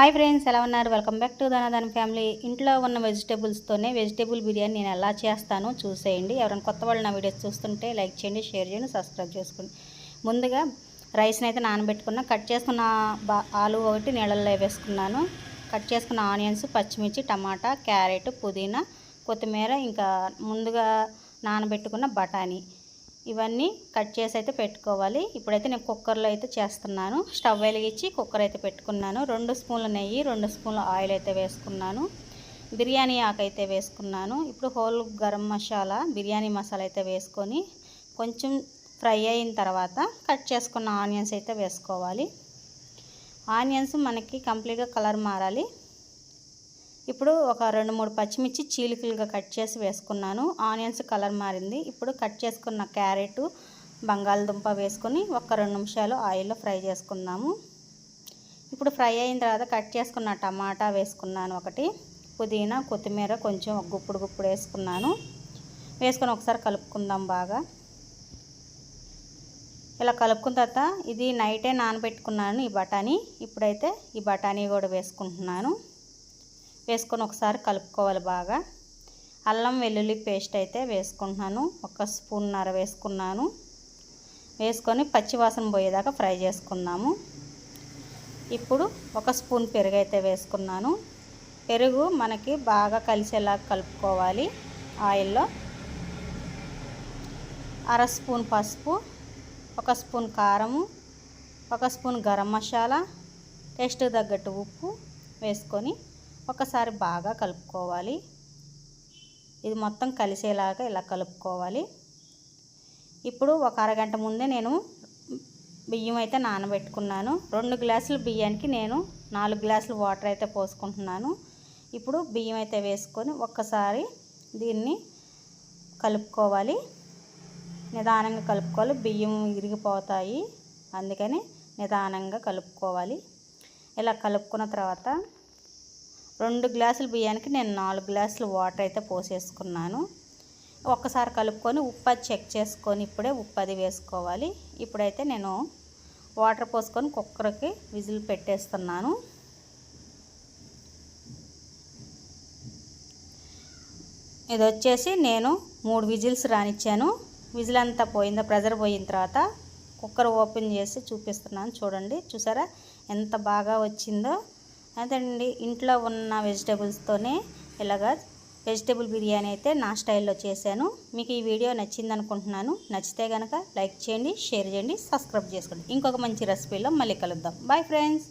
Hi friends ఎలా ఉన్నారు? Welcome back to Dhanadhan family. ఇంట్లో ఉన్న వెజిటేబుల్స్తోనే వెజిటేబుల్ బిర్యానీ నేను ఎలా చేస్తానో చూసేయండి. ఎవరైనా కొత్త వాళ్ళు నా వీడియోస్ చూస్తుంటే లైక్ చేయండి షేర్ చేయండి సబ్స్క్రైబ్ చేసుకోండి. ముందుగా రైస్ని అయితే నానబెట్టుకున్నా కట్ చేసుకున్న బా ఆలు ఒకటి నీళ్ళల్లో వేసుకున్నాను. కట్ చేసుకున్న ఆనియన్స్ పచ్చిమిర్చి టమాటా క్యారెట్ పుదీనా కొత్తిమీర ఇంకా ముందుగా నానబెట్టుకున్న బఠానీ. ఇవన్నీ కట్ చేసి అయితే పెట్టుకోవాలి. ఇప్పుడైతే నేను కుక్కర్లో అయితే చేస్తున్నాను. స్టవ్ వెలిగించి కుక్కర్ అయితే పెట్టుకున్నాను. రెండు స్పూన్ల నెయ్యి రెండు స్పూన్ల ఆయిల్ అయితే వేసుకున్నాను. బిర్యానీ ఆకు అయితే వేసుకున్నాను. ఇప్పుడు హోల్ గరం మసాలా బిర్యానీ మసాలా అయితే వేసుకొని కొంచెం ఫ్రై అయిన తర్వాత కట్ చేసుకున్న ఆనియన్స్ అయితే వేసుకోవాలి. ఆనియన్స్ మనకి కంప్లీట్గా కలర్ మారాలి. ఇప్పుడు ఒక రెండు మూడు పచ్చిమిర్చి చీలికలుగా కట్ చేసి వేసుకున్నాను. ఆనియన్స్ కలర్ మారింది. ఇప్పుడు కట్ చేసుకున్న క్యారెట్ బంగాళదుంప వేసుకొని ఒక రెండు నిమిషాలు ఆయిల్లో ఫ్రై చేసుకుందాము. ఇప్పుడు ఫ్రై అయిన తర్వాత కట్ చేసుకున్న టమాటా వేసుకున్నాను ఒకటి. పుదీనా కొత్తిమీర కొంచెం గుప్పుడు గుప్పుడు వేసుకున్నాను. వేసుకొని ఒకసారి కలుపుకుందాం బాగా. ఇలా కలుపుకున్న తర్వాత ఇది నైటే నానబెట్టుకున్నాను ఈ బఠానీ. ఇప్పుడైతే ఈ బఠానీ కూడా వేసుకుంటున్నాను. వేసుకొని ఒకసారి కలుపుకోవాలి బాగా. అల్లం వెల్లుల్లి పేస్ట్ అయితే వేసుకుంటున్నాను. ఒక స్పూన్నర వేసుకున్నాను. వేసుకొని పచ్చివాసన పోయేదాకా ఫ్రై చేసుకుందాము. ఇప్పుడు ఒక స్పూన్ పెరుగు అయితే వేసుకున్నాను. పెరుగు మనకి బాగా కలిసేలా కలుపుకోవాలి ఆయిల్లో. అర స్పూన్ పసుపు ఒక స్పూన్ కారము ఒక స్పూన్ గరం మసాలా టేస్ట్ తగ్గట్టు ఉప్పు వేసుకొని ఒకసారి బాగా కలుపుకోవాలి. ఇది మొత్తం కలిసేలాగా ఇలా కలుపుకోవాలి. ఇప్పుడు ఒక అరగంట ముందే నేను బియ్యం అయితే నానబెట్టుకున్నాను. రెండు గ్లాసులు బియ్యానికి నేను నాలుగు గ్లాసులు వాటర్ అయితే పోసుకుంటున్నాను. ఇప్పుడు బియ్యం అయితే వేసుకొని ఒక్కసారి దీన్ని కలుపుకోవాలి. నిదానంగా కలుపుకోవాలి. బియ్యం ఇరిగిపోతాయి. అందుకని నిదానంగా కలుపుకోవాలి. ఇలా కలుపుకున్న తర్వాత రెండు గ్లాసులు బియ్యానికి నేను నాలుగు గ్లాసులు వాటర్ అయితే పోసేసుకున్నాను. ఒక్కసారి కలుపుకొని ఉప్పు అది చెక్ చేసుకొని ఇప్పుడే ఉప్పు అది వేసుకోవాలి. ఇప్పుడైతే నేను వాటర్ పోసుకొని కుక్కర్కి విజిల్ పెట్టేస్తున్నాను. ఇది వచ్చేసి నేను మూడు విజిల్స్ రానిచ్చాను. విజిల్ అంతా పోయిందా ప్రెజర్ పోయిన తర్వాత కుక్కర్ ఓపెన్ చేసి చూపిస్తున్నాను. చూడండి చూసారా? ఎంత బాగా వచ్చిందో. అదండి. ఇంట్లో ఉన్న వెజిటేబుల్స్తోనే ఇలాగా వెజిటేబుల్ బిర్యానీ అయితే నా స్టైల్లో చేశాను. మీకు ఈ వీడియో నచ్చింది అనుకుంటున్నాను నచ్చితే కనుక లైక్ చేయండి షేర్ చేయండి సబ్స్క్రైబ్ చేసుకోండి. ఇంకొక మంచి రెసిపీలో మళ్ళీ కలుద్దాం. Bye friends!